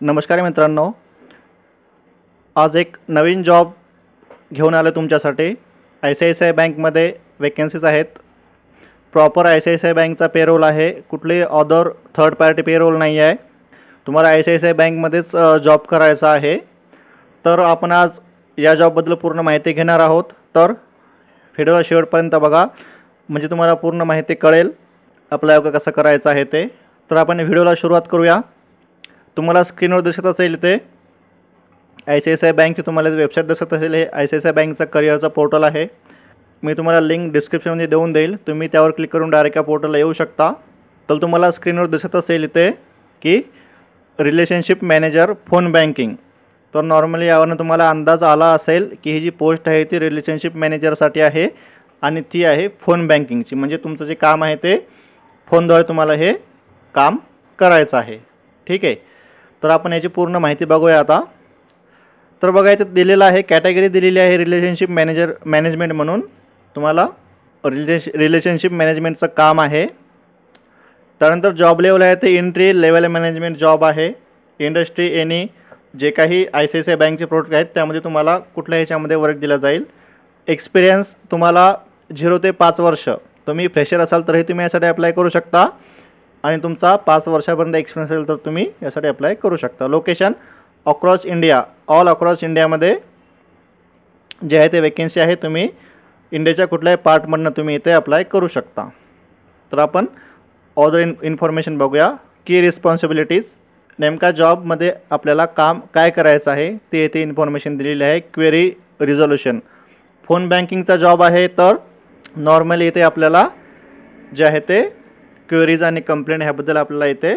नमस्कार मित्रांनो. आज एक नवीन जॉब घेऊन आलो तुमच्यासाठी. I C I C I बँकमध्ये वेकन्सीज आहेत. Proper I C I C I बँकचा पेरोल आहे. कुठली अदर थर्ड पार्टी पेरोल नाही आहे. तुम्हाला I C I C I बँकमध्येच job करायचा आहे. तर आपण आज या जॉबबद्दल पूर्ण माहिती घेणार आहोत. तर व्हिडिओला शेवटपर्यंत बघा. म्हणजे तुम्हाला पूर्ण माहिती कळेल. अप्लाय कसं करायचं आहे ते. तर आपण व्हिडिओला सुरुवात करूया. तुम्हाला स्क्रीनवर दिसत असेल ते I C I C I बँकची तुम्हाला वेबसाईट दिसत असेल. हे I C I C I बँकचा करिअरचा पोर्टल आहे. मी तुम्हाला लिंक डिस्क्रिप्शनमध्ये देऊन देईल. तुम्ही त्यावर क्लिक करून डायरेक्ट या पोर्टलला येऊ शकता. तर तुम्हाला स्क्रीनवर दिसत असेल इथे की रिलेशनशिप मॅनेजर फोन बँकिंग तर नॉर्मली यावरनं तुम्हाला अंदाज आला असेल की ही जी पोस्ट आहे ती रिलेशनशिप मॅनेजरसाठी आहे आणि ती आहे फोन बँकिंगची म्हणजे तुमचं जे काम आहे ते फोनद्वारे तुम्हाला हे काम करायचं आहे. ठीक आहे? तर आपण याची पूर्ण माहिती बघूया आता. तर बघा इथं दिलेलं आहे कॅटेगरी दिलेली आहे रिलेशनशिप मॅनेजर मॅनेजमेंट म्हणून. तुम्हाला रिलेश रिलेशनशिप मॅनेजमेंटचं काम आहे. त्यानंतर जॉब लेवल आहे ते एंट्री लेवल मॅनेजमेंट जॉब आहे. इंडस्ट्री एनी जे काही I C I C I बँकचे प्रोडक्ट आहेत त्यामध्ये तुम्हाला कुठल्या ह्याच्यामध्ये वर्क दिला जाईल. एक्सपिरियन्स तुम्हाला झिरो ते पाच वर्ष. तुम्ही फ्रेशर असाल तरीही तुम्ही यासाठी अप्लाय करू शकता. आणि तुमचा पाच वर्षापर्यंत एक्सपिरियन्स असेल तर तुम्ही यासाठी अप्लाय करू शकता. Location across India all across इंडियामध्ये जे आहे ते वेकेन्सी आहे तुम्ही इंडियाच्या कुठल्याही पार्टमधनं तुम्ही इथे अप्लाय करू शकता. तर आपण ऑदर इन इन्फॉर्मेशन बघूया. की रिस्पॉन्सिबिलिटीज नेमका जॉबमध्ये आपल्याला काम काय करायचं आहे ते येथे इन्फॉर्मेशन दिलेली आहे. क्वेरी रिझोल्युशन फोन बँकिंगचा जॉब आहे तर नॉर्मली इथे आपल्याला जे आहे ते क्वेरीज आणि कंप्लेंट ह्याबद्दल आपल्याला इथे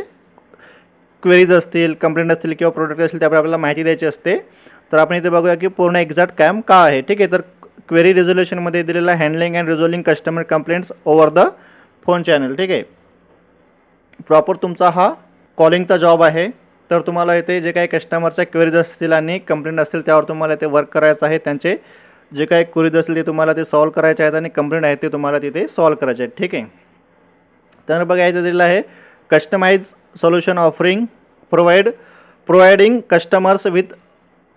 क्वेरीज असतील कंप्लेंट असतील किंवा प्रोडक्ट असतील त्याबद्दल आपल्याला माहिती द्यायची असते. तर आपण इथे बघूया की पूर्ण एक्झॅक्ट कॅम का आहे. ठीक आहे तर क्वेरी रिझोल्युशनमध्ये दिलेलं handling and resolving customer complaints over the phone channel ठीक आहे. प्रॉपर तुमचा हा कॉलिंगचा जॉब आहे. तर तुम्हाला इथे जे काही कस्टमरच्या क्वेरीज असतील आणि कंप्लेंट असतील त्यावर तुम्हाला इथे वर्क करायचं आहे. त्यांचे जे काही क्वेरीज असतील ते तुम्हाला ते सॉल्व करायचे आहेत आणि कंप्लेंट आहेत ते तुम्हाला तिथे सॉल्व करायचे आहेत. ठीक आहे. त्यानंतर बघा दिलेलं आहे customise solution offering provide providing customers with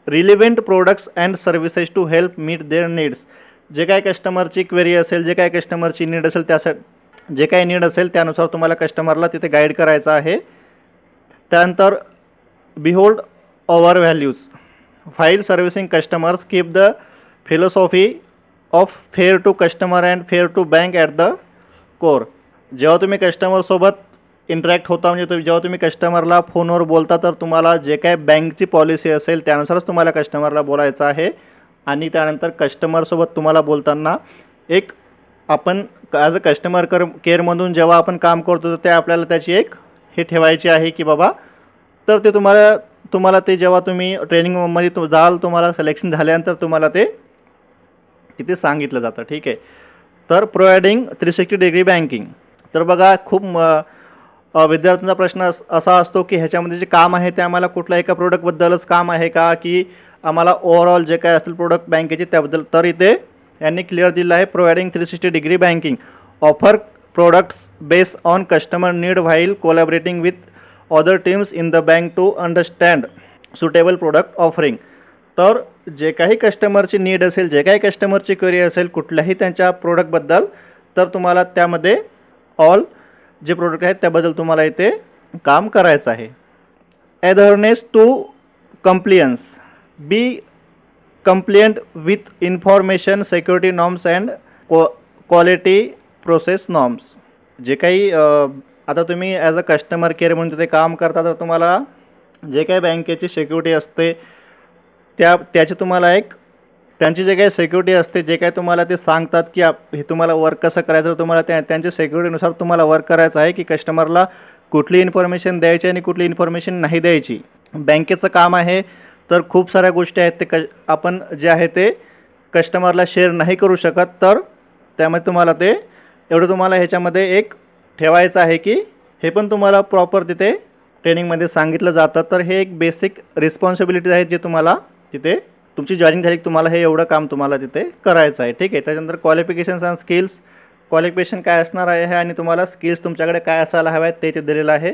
relevant products and services to help meet their needs जे काय कस्टमरची क्वेरी असेल जे काय कस्टमरची नीड असेल त्यासाठी जे काय नीड असेल त्यानुसार तुम्हाला कस्टमरला तिथे गाईड करायचं आहे. त्यानंतर behold our values while servicing customers keep the philosophy of fair to customer and fair to bank at the core जेव्हा तुम्ही कस्टमरसोबत इंटरॅक्ट होता म्हणजे तुम्ही जेव्हा तुम्ही कस्टमरला फोनवर बोलता तर तुम्हाला जे काय बँकची पॉलिसी असेल त्यानुसारच तुम्हाला कस्टमरला बोलायचं आहे. आणि त्यानंतर कस्टमरसोबत तुम्हाला बोलताना एक आपण ॲज अ कस्टमर कर केअरमधून जेव्हा आपण काम करतो तर ते आपल्याला त्याची एक हे ठेवायची आहे की बाबा तर ते तुम्हाला तुम्हाला ते जेव्हा तुम्ही ट्रेनिंगमध्ये तु जाल तुम्हाला सिलेक्शन झाल्यानंतर तुम्हाला ते तिथे सांगितलं जातं. ठीक आहे. तर providing three sixty degree banking तर बघा खूप म विद्यार्थ्यांचा प्रश्न अस असा असतो की ह्याच्यामध्ये जे काम आहे ते आम्हाला कुठल्या एका प्रोडक्टबद्दलच काम आहे का? की आम्हाला ओव्हरऑल जे काय असतील प्रोडक्ट बँकेचे त्याबद्दल. तर इथे यांनी क्लिअर दिलं आहे providing three sixty degree banking offer products based on customer need while collaborating with other teams in the bank to understand suitable product offering तर जे काही कस्टमरची नीड असेल जे काही कस्टमरची क्वेरी असेल कुठल्याही त्यांच्या प्रोडक्टबद्दल तर तुम्हाला त्यामध्ये ऑल जे प्रोडक्ट आहेत त्याबद्दल तुम्हाला इथे काम करायचं आहे. Adherence to compliance be complaint with information security norms and qua quality process norms जे काही आता तुम्ही ॲज अ कस्टमर केअर म्हणून तिथे काम करता तर तुम्हाला जे काही बँकेची सिक्युरिटी असते त्या त्याची तुम्हाला एक त्यांची जे काही सिक्युरिटी असते जे काही तुम्हाला ते सांगतात की आप हे तुम्हाला वर्क कसं करायचं तुम्हाला त्या त्यांच्या सिक्युरिटीनुसार तुम्हाला वर्क करायचं आहे की कस्टमरला कुठली इन्फॉर्मेशन द्यायची आणि कुठली इन्फॉर्मेशन नाही द्यायची. बँकेचं काम आहे तर खूप साऱ्या गोष्टी आहेत ते क आपण जे आहे ते कस्टमरला शेअर नाही करू शकत तर त्यामध्ये तुम्हाला ते एवढं तुम्हाला ह्याच्यामध्ये एक ठेवायचं आहे की हे पण तुम्हाला प्रॉपर तिथे ट्रेनिंगमध्ये सांगितलं जातं. तर हे एक बेसिक रिस्पॉन्सिबिलिटीज आहेत जे तुम्हाला तिथे तुमची जॉईनिंग झाली की तुम्हाला हे एवढं काम तुम्हाला तिथे करायचं आहे. ठीक आहे? त्याच्यानंतर क्वालिफिकेशन्स अँड स्किल्स क्वालिफिकेशन काय असणार आहे आणि तुम्हाला स्किल्स तुमच्याकडे काय असायला हव्या आहेत ते इथे दिलेलं आहे.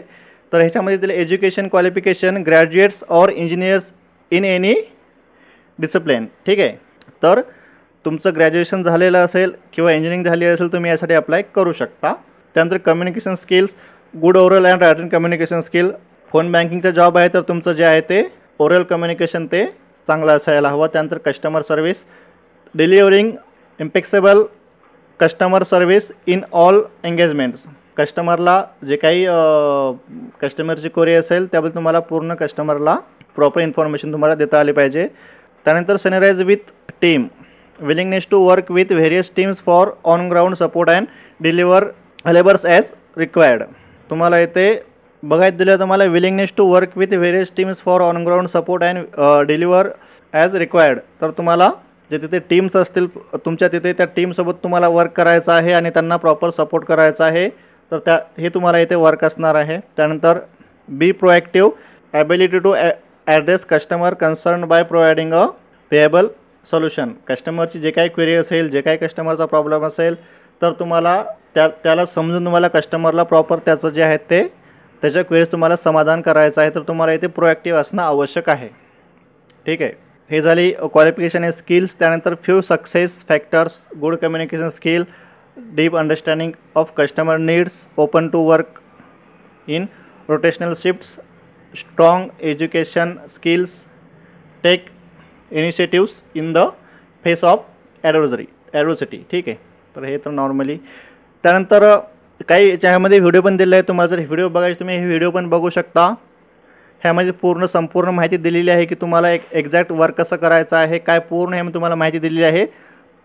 तर ह्याच्यामध्ये दिले education qualification graduates or engineers in any discipline ठीक आहे? तर तुमचं ग्रॅज्युएशन झालेलं असेल किंवा इंजिनिअरिंग झाली असेल तुम्ही यासाठी अप्लाय करू शकता. त्यानंतर communication skills good oral and writing communication skill phone बँकिंगचा जॉब आहे तर तुमचं जे आहे ते ओरल कम्युनिकेशन ते चांगलं असायला हवं. त्यानंतर customer service delivering impeccable customer service in all engagements कस्टमरला जे काही कस्टमरची कोरी असेल त्याबद्दल तुम्हाला पूर्ण कस्टमरला प्रॉपर इन्फॉर्मेशन तुम्हाला देता आली पाहिजे. त्यानंतर synergise with team willingness to work with various teams for on ground support and deliver labours as required तुम्हाला इथे बघायचं दिलं तुम्हाला willingness to work with various teams for on ground support and deliver as required तर तुम्हाला जे तिथे teams असतील तुमच्या तिथे त्या टीमसोबत तुम्हाला वर्क करायचं आहे आणि त्यांना प्रॉपर सपोर्ट करायचा आहे तर त्या हे तुम्हाला इथे वर्क असणार आहे. त्यानंतर be proactive ability to address customer concern by providing a payable solution कस्टमरची जे काही क्वेरी असेल जे काही कस्टमरचा प्रॉब्लेम असेल तर तुम्हाला त्या त्याला समजून तुम्हाला कस्टमरला प्रॉपर त्याचं जे आहे ते त्याच्या क्वेरीज तुम्हाला समाधान करायचं आहे तर तुम्हाला इथे प्रोॲक्टिव्ह असणं आवश्यक आहे. ठीक आहे? हे झाली क्वालिफिकेशन हे स्किल्स त्यानंतर few success factors good communication skill deep understanding of customer needs open to work in rotational shifts strong education skills take initiatives in the face of adversary adversity ठीक आहे? तर हे तर नॉर्मली त्यानंतर काही याच्यामध्ये व्हिडिओ पण दिलेला आहे तुम्हाला जर व्हिडिओ बघायचे तुम्ही हे व्हिडिओ पण बघू शकता. ह्यामध्ये पूर्ण संपूर्ण माहिती दिलेली आहे की तुम्हाला एक एक्झॅक्ट वर्क कसं करायचं आहे काय पूर्ण ह्यामध्ये तुम्हाला माहिती दिलेली आहे.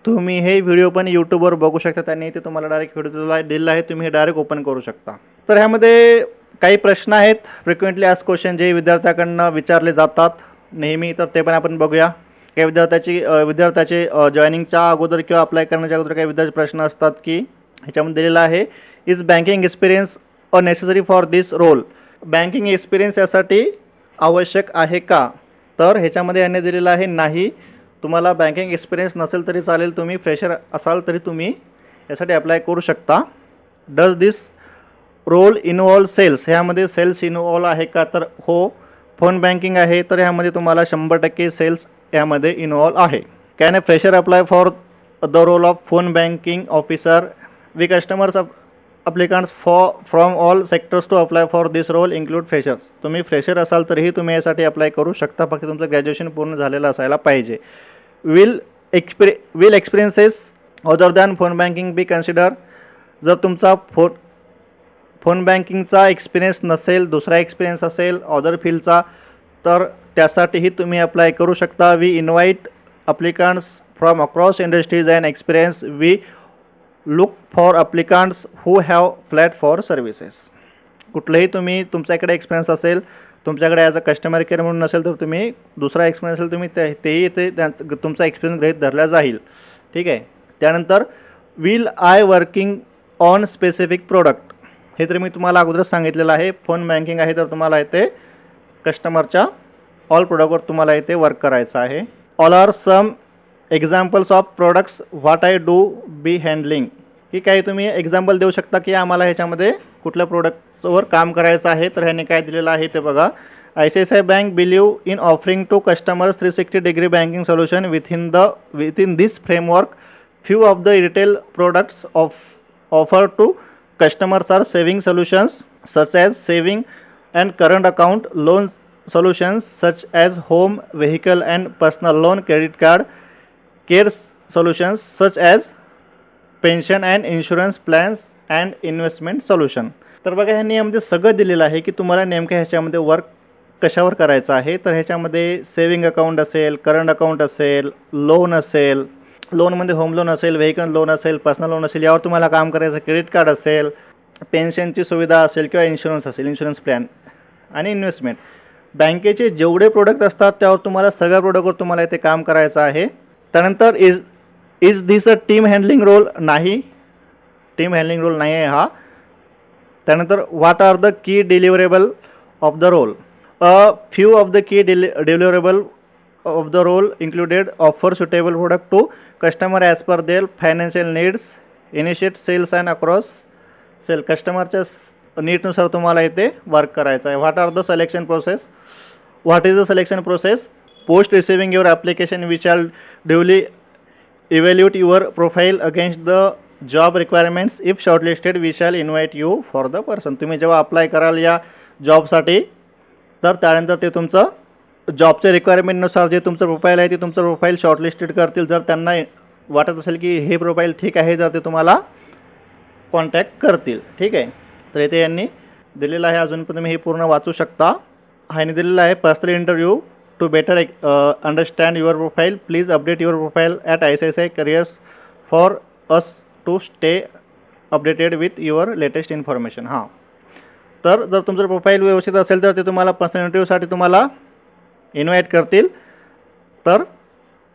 तुम्ही हे व्हिडिओ पण यूट्यूबवर बघू शकता. त्यांनी ते तुम्हाला डायरेक्ट व्हिडिओ दिला दिलेला आहे. तुम्ही हे डायरेक्ट ओपन करू शकता. तर ह्यामध्ये काही प्रश्न आहेत. फ्रिक्वेंटली आज क्वेश्चन जे विद्यार्थ्याकडनं विचारले जातात. नेहमी तर ते पण आपण बघूया. काही विद्यार्थ्याची विद्यार्थ्याचे जॉईनिंगच्या अगोदर किंवा अप्लाय करण्याच्या अगोदर काही विद्यार्थी प्रश्न असतात की ह्याच्यामध्ये दिलेला आहे is banking experience a necessary for this role banking experience यासाठी आवश्यक आहे का? तर ह्याच्यामध्ये यांनी दिलेलं आहे नाही तुम्हाला बँकिंग एक्सपिरियन्स नसेल तरी चालेल तुम्ही फ्रेशर असाल तरी तुम्ही यासाठी अप्लाय करू शकता. Does this role involve sales ह्यामध्ये सेल्स इनवॉल्व आहे का? तर हो फोन बँकिंग आहे तर ह्यामध्ये तुम्हाला शंभर टक्के सेल्स यामध्ये इनवॉल्व आहे. Can a fresher apply for the role of phone banking officer we customers applicants for from all sectors to apply for this role include freshers तुम्ही फ्रेशर असाल तरीही तुम्ही यासाठी अप्लाय करू शकता. फक्त तुमचं ग्रॅज्युएशन पूर्ण झालेलं असायला पाहिजे. Will experi will experiences other than phone banking be consider जर तुमचा फोन फोन बँकिंगचा एक्सपिरियन्स नसेल दुसरा एक्सपिरियन्स असेल अदर फील्डचा तर त्यासाठीही तुम्ही अप्लाय करू शकता. We invite applicants from across industries and experience we look for applicants who have flat for services कुठलंही तुम्ही तुमच्याकडे एक्सपिरियन्स असेल तुमच्याकडे ॲज अ कस्टमर केअर म्हणून नसेल तर तुम्ही दुसरा एक्सपिरियन्स असेल तुम्ही ते तेही ते त्यांचं तुमचा एक्सपिरियन्स गृहित धरला जाईल. ठीक आहे? त्यानंतर will I working on specific product हे तर मी तुम्हाला अगोदरच सांगितलेलं आहे. फोन बँकिंग आहे तर तुम्हाला इथे कस्टमरच्या ऑल प्रोडक्टवर तुम्हाला इथे वर्क करायचं आहे. All are some examples of products what I do be handling की काही तुम्ही एक्झाम्पल देऊ शकता की आम्हाला ह्याच्यामध्ये कुठल्या प्रोडक्टवर काम करायचं आहे तर ह्याने काय दिलेलं आहे ते बघा. I C I C I bank believe in offering to customers three sixty degree banking solution within the within this framework few of the retail products of offer to customers are saving solutions such as saving and current account loan solutions such as home vehicle and personal loan credit card care solutions solutions such as pension and insurance plans and investment solution तर बघा ह्यांनी यामध्ये सगळं दिलेलं आहे की तुम्हाला नेमकं ह्याच्यामध्ये वर्क कशावर करायचं आहे? तर ह्याच्यामध्ये सेविंग अकाउंट असेल करंट अकाउंट असेल लोन असेल लोनमध्ये होम लोन असेल व्हेकल लोन असेल पर्सनल लोन असेल यावर तुम्हाला काम करायचं क्रेडिट कार्ड असेल पेन्शनची सुविधा असेल किंवा इन्शुरन्स असेल इन्शुरन्स प्लॅन आणि इन्व्हेस्टमेंट बँकेचे जेवढे प्रोडक्ट असतात त्यावर तुम्हाला सगळ्या प्रोडक्टवर तुम्हाला इथे काम करायचं आहे. त्यानंतर is is this a team handling role नाही. टीम हँडलिंग रोल नाही आहे हा. त्यानंतर what are the key deliverable of the role a few of the key deli deliverable of the role included offer suitable product to customer as per their financial needs initiate sales and across sell कस्टमरच्या नीटनुसार तुम्हाला इथे work करायचं आहे. What are the selection process what is the selection process post receiving your application which are duly evaluate your profile against the job requirements if shortlisted we shall invite you for the person तुम्ही जेव्हा apply कराल या जॉबसाठी तर त्यानंतर ते तुमचं जॉबच्या रिक्वायरमेंटनुसार जे तुमचं प्रोफाईल आहे ते तुमचं प्रोफाईल शॉर्टलिस्टेड करतील. जर त्यांना वाटत असेल की हे प्रोफाईल ठीक आहे जर ते तुम्हाला कॉन्टॅक्ट करतील. ठीक आहे? तर इथे यांनी दिलेलं आहे. अजून पण तुम्ही हे पूर्ण वाचू शकता. ह्याने दिलेलं आहे personal interview to better understand your profile please update your profile at I C I C I careers for us to stay updated with your latest information हां तर जर तुमचं प्रोफाईल व्यवस्थित असेल तर ते तुम्हाला पर्सनल इंटरव्ह्यूसाठी तुम्हाला इन्व्हाइट करतील. तर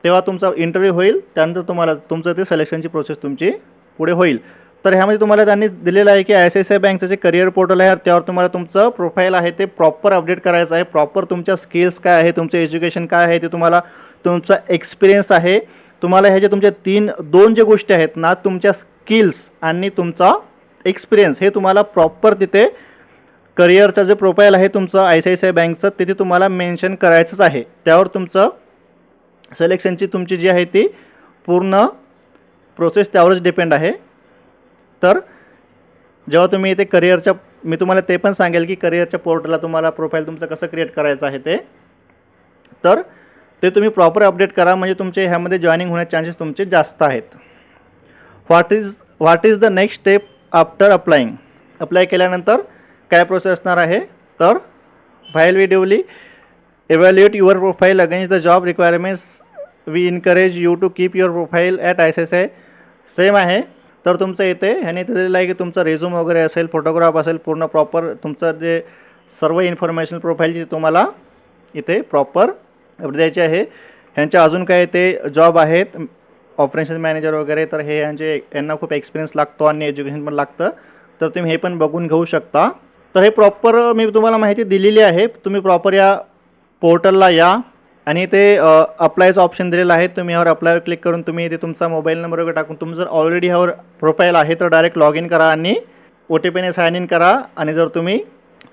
तेव्हा तुमचा इंटरव्ह्यू होईल त्यानंतर तुम्हाला तुमचं ते सिलेक्शनची प्रोसेस तुमची पुढे होईल. तर ह्यामध्ये तुम्हाला त्यांनी दिलेलं आहे की I C I C I बँकचं जे करिअर पोर्टल आहे त्यावर तुम्हाला तुमचं प्रोफाईल आहे ते प्रॉपर अपडेट करायचं आहे. प्रॉपर तुमच्या स्किल्स काय आहे तुमचं एज्युकेशन काय आहे ते तुम्हाला तुमचा एक्सपिरियन्स आहे. तुम्हाला ह्या ज्या तुमच्या तीन दोन जे गोष्टी आहेत ना तुमच्या स्किल्स आणि तुमचा एक्सपिरियन्स हे तुम्हाला प्रॉपर तिथे करिअरचं जे प्रोफाईल आहे तुमचं I C I C I बँकचं तिथे तुम्हाला मेन्शन करायचंच आहे. त्यावर तुमचं सिलेक्शनची तुमची जी आहे ती पूर्ण प्रोसेस त्यावरच डिपेंड आहे. तर जेव्हा तुम्ही इथे करिअरच्या मी तुम्हाला ते पण सांगेल की करिअरच्या पोर्टला तुम्हाला प्रोफाईल तुमचं कसं क्रिएट करायचं आहे ते. तर ते तुम्ही प्रॉपर अपडेट करा म्हणजे तुमचे ह्यामध्ये जॉईनिंग होण्याचे चान्सेस तुमचे जास्त आहेत. What is what is the next step after applying apply केल्यानंतर काय प्रोसेस असणार आहे? तर file we duly evaluate your profile against the job requirements. We encourage you to keep your profile at I C same आहे. तर तुमचं इथे ह्याने इथे दिलेलं आहे की तुमचं रेझूम वगैरे असेल फोटोग्राफ असेल पूर्ण प्रॉपर तुमचं जे सर्व इन्फॉर्मेशन प्रोफाईलची तुम्हाला इथे प्रॉपर अपडेट द्यायची आहे. ह्यांच्या अजून काय ते जॉब आहेत ऑपरेशन मॅनेजर वगैरे तर हे यांचे यांना खूप एक्सपिरियन्स लागतो आणि एज्युकेशन पण लागतं. तर तुम्ही हे पण बघून घेऊ शकता. तर हे प्रॉपर मी तुम्हाला माहिती दिलेली आहे. तुम्ही प्रॉपर या पोर्टलला या. आणि ते अप्लायचं ऑप्शन दिलेलं आहे. तुम्ही यावर अप्लायवर क्लिक करून तुम्ही इथे तुमचा मोबाईल नंबर वगैरे टाकून तुमचं जर ऑलरेडी ह्यावर प्रोफाईल आहे तर डायरेक्ट लॉग इन करा आणि ओ टी पीने साईन इन करा. आणि जर तुम्ही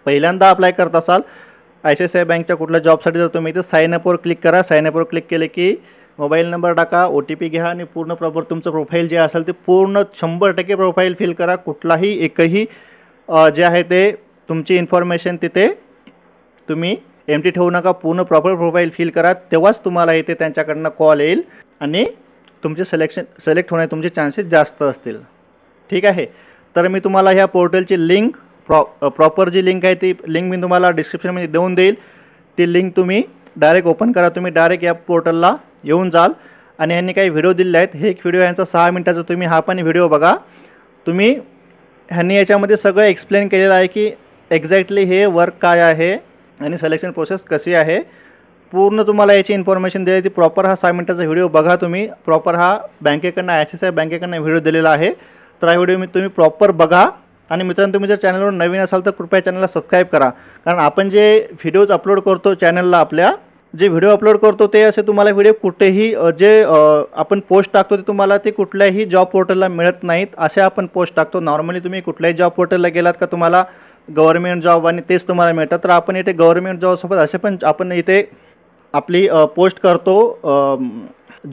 पहिल्यांदा अप्लाय करत असाल आय सी आय आय बँकच्या कुठल्या जॉबसाठी जर तुम्ही इथे साईन अपवर क्लिक करा. साईन अपवर क्लिक केले की मोबाईल नंबर टाका ओ टी पी घ्या आणि पूर्ण प्रॉपर तुमचं प्रोफाईल जे असेल ते पूर्ण शंभर टक्के प्रोफाईल फिल करा. कुठलाही एकही जे आहे ते तुमची इन्फॉर्मेशन तिथे तुम्ही एम टी ठेवू नका पूर्ण प्रॉपर प्रोफाईल फिल करा तेव्हाच तुम्हाला इथे त्यांच्याकडनं कॉल येईल आणि तुमचे सिलेक्शन सिलेक्ट होण्याचे तुमचे चान्सेस जास्त असतील. ठीक आहे? तर मी तुम्हाला ह्या पोर्टलची लिंक प्रॉ प्रॉपर जी लिंक आहे ती लिंक मी तुम्हाला डिस्क्रिप्शनमध्ये देऊन देईल. ती लिंक तुम्ही डायरेक्ट ओपन करा तुम्ही डायरेक्ट या पोर्टलला येऊन जाल. आणि यांनी काही व्हिडिओ दिलेले आहेत. हे एक व्हिडिओ यांचा सहा मिनटाचा तुम्ही हा पण व्हिडिओ बघा. तुम्ही ह्यांनी याच्यामध्ये सगळं एक्सप्लेन केलेलं आहे की एक्झॅक्टली हे वर्क काय आहे. आणि सिलेक्शन प्रोसेस कशी आहे पूर्ण तुम्हाला याची इन्फॉर्मेशन दिली ती प्रॉपर हा सहा मिनटाचा व्हिडिओ बघा तुम्ही. प्रॉपर हा बँकेकडनं आय सी आय बँकेकडनं व्हिडिओ दिलेला आहे. तर हा व्हिडिओ मी तुम्ही प्रॉपर बघा. आणि मित्रांनो तुम्ही जर चॅनलवर नवीन असाल तर कृपया चॅनलला सबस्क्राईब करा. कारण आपण जे व्हिडिओज अपलोड करतो चॅनलला आपल्या जे व्हिडिओ अपलोड करतो ते असे तुम्हाला व्हिडिओ कुठेही जे आपण पोस्ट टाकतो ते तुम्हाला ते कुठल्याही जॉब पोर्टलला मिळत नाहीत. असे आपण पोस्ट टाकतो. नॉर्मली तुम्ही कुठल्याही जॉब पोर्टलला गेलात का तुम्हाला गव्हर्नमेंट जॉब आणि तेच तुम्हाला मिळतात. तर आपण इथे गव्हर्नमेंट जॉबसोबत असे पण आपण इथे आपली पोस्ट करतो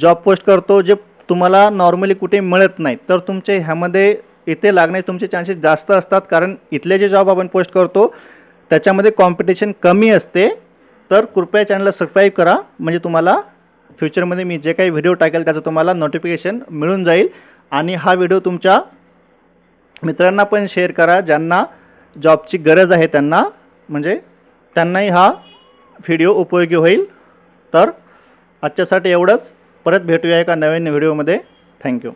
जॉब पोस्ट करतो जे तुम्हाला नॉर्मली कुठे मिळत नाही. तर तुमचे ह्यामध्ये इथे लागण्याचे तुमचे चान्सेस जास्त असतात. कारण इथले जे जॉब आपण पोस्ट करतो त्याच्यामध्ये कॉम्पिटिशन कमी असते. तर कृपया चॅनलला सबस्क्राईब करा. म्हणजे तुम्हाला फ्युचरमध्ये मी जे काही व्हिडिओ टाकेल त्याचं तुम्हाला नोटिफिकेशन मिळून जाईल. आणि हा व्हिडिओ तुमच्या मित्रांना पण शेअर करा ज्यांना जॉबची गरज आहे त्यांना म्हणजे त्यांनाही हा व्हिडिओ उपयोगी होईल. तर आजच्यासाठी एवढंच. परत भेटूया एका नवीन व्हिडिओमध्ये थँक्यू